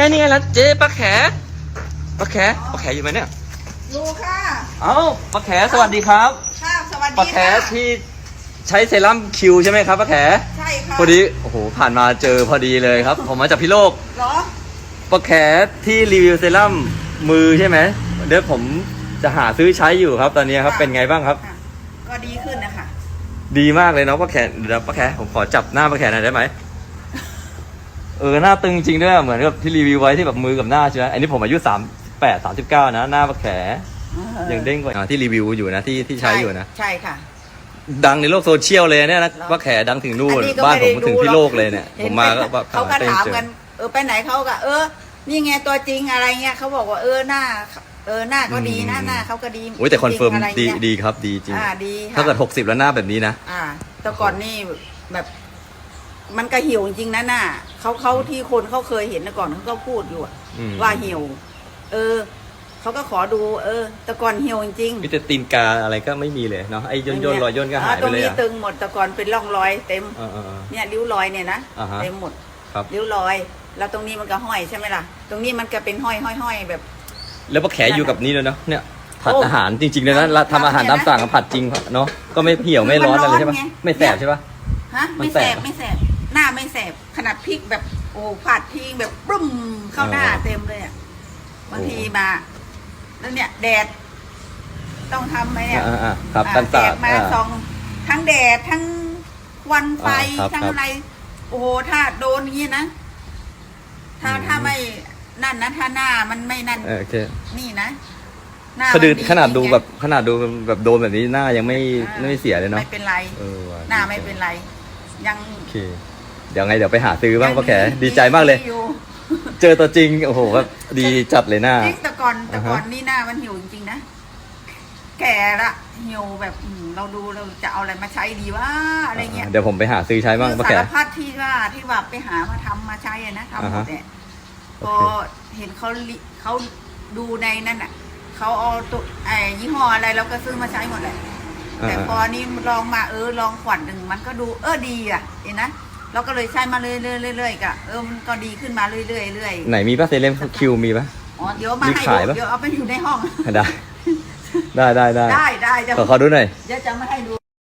ไงนี่ไงร้านเจ๊ปลาแขปลาแขปลาแขอยู่ไหมเนี่ยดูค่ะเอ้าปลาแขสวัสดีครับค่ะสวัสปลาดีแขค่ะที่ใช้เซรั่มคิวใช่ไหมครับปลาแขใช่ค่ะพอดีโอ้โหผ่านมาเจอพอดีเลยครับ ผมมาจากพี่โลกเหรอปลาแขที่รีวิวเซรั่มมือใช่ไหมเดี๋ยวผมจะหาซื้อใช้อยู่ครับ ตอนนี้ครับเป็นไงบ้างครับค่ะก็ดีขึ้นนะคะดีมากเลยเนาะป้าแขเดี๋ยวป้าแขผมขอจับหน้าป้าแขหน่อยได้ไหม เออหน้าตึงจริงด้วยเหมือนกับที่รีวิวไว้ที่แบบมือกับหน้าใช่ไหมอันนี้ผมอายุสามแปดสามสิบเก้านะ หน้าป้าแขยังเด้งกว่าอ่าที่รีวิวอยู่นะที่ที่ใช้อยู่นะ ใช่ค่ะ ดังในโลกโซเชียลเลยเนี่ยนะเหรอป้าแขดังถึงนู่นอัก็บ้านผมไได้ถึงดูที่หรอโลกเลยเนี่ยห็ผมมาก็แบบเขาก็เต้นถามเจอกัน เออไปไหนเขาก็เออ นี่ไงตัวจริงอะไรเงี้ยเขาบอกว่าเออหน้า เออหน้าก็ดีนะหน้าเขาก็ดีโอ้ยแต่คอนเฟิร์มจงๆะไดีงี้ยดีครับดีจริงอ่าดีค่ะถ้าเกิดหกสิบแล้วหน้าแบบนี้นะ อ่าแต่ก่อนนี่แบบ มันก็เหี่ยวจริงๆนะหน้าเขาเขาที่คนเขาเคยเห็นนะก่อนเขาก็พูดอยู่อะอืมว่าเหี่ยว เออเขาก็ขอดู เออ แต่ก่อนเหี่ยวจริงๆมีแต่ตีนกาอะไรก็ไม่มีเลยเนาะไอ้ย่นย่นรอยย่นก็หายตไปรงเลยนี้อะตึงหมดแต่ก่อนเป็นร่องรอยเต็ม เออเออเออ เนี่ยริ้วรอยเนี่ยนะอ่าฮะ เต็มหมดครับ ริ้วรอย แล้วตรงนี้มันก็ห้อยใช่ไหมล่ะ ตรงนี้มันก็เป็นห้อยห้อยห้อยแบบ แล้วป้าแขอยู่กับนี่เลยเนาะเนี่ยผัดโอ้อาหารจริงๆเลยนะแล้วทำอาหารตามสั่งกับผัดจริงเนาะก็ไม่เหี่ยวไม่ร้อนอะไรใช่ปะมันร้อนไง ไม่แสบใช่ปะ ฮะมันไม่แสแสบบไม่แสบ หน้าไม่แสบขนาดพริกแบบโอ้ผัดทิ้งแบบปรุ้มเข้าหน้าเออเต็มเลยอะบางทีมาแล้วเนี่ย แดด ต้องทำไหมเนี่ยอ่าอ่าครับอ่ากันแดสาดดมาอ่าส่องทั้งแดดทั้งควันไฟอ่าครับทั้งครับอะไร โอ้โหถ้าโดนอย่างนี้นะถ้าอืม ถ้าไม่นั่นนะถ้าหน้ามันไม่นั่น เออโอเคนี่นะหน้าขนาดมัขนาดดูจริงๆแบบขนาดดูแบบโดนแบบนี้หน้ายังไม่อ่าไม่เสียเลยเนาะไม่เป็นไร เออว่ะหน้าไม่เป็นไร ยังโอเค เดี๋ยวไงเดี๋ยวไปหาซื้อบ้างยังป้าแขดีใจมากเลยอยู่เจอตัวจริงโอ้โหแบบดีจัดเลยหน้า จริงแต่ก่อนแต่ก่อนอ่าฮะนี่หน้ามันหิวจริงๆนะ แก่ละหิวแบบอืมเราดูเราจะเอาอะไรมาใช้ดีว่าอะไรเงี้ย เดี๋ยวผมไปหาซื้อใช้บ้างคือป้าสาแขรพัดที่ว่าที่ว่าไปหามาทำมาใช้อะนะทำหมอ่าดฮะเนี่ยพโออเคเห็นเขาลิเขาดูในนั่นอะเขาเอาตัวไอ้ยี่ห้ออะไรเราก็ซื้อมาใช้หมดเลยแต่พอนี่ลองมาเออลองขวัญหนึ่งมันก็ดูเออดีอะเห็นนะ เราก็เลยใช้มาเรื่อยๆเรื่อยๆก็เออมันก็ดีขึ้นมาเรื่อยๆเรื่อยไหนมีป้าเซเลมคิวมีปะๆอ๋อเดี๋ยวมามีให้ขายดูปะ เดี๋ยวเอาไปอยู่ในห้อง ได้ ได้ได้ได้ได้ได้จะขอขอดูหน่อย เดี๋ยวจะไม่ให้ดู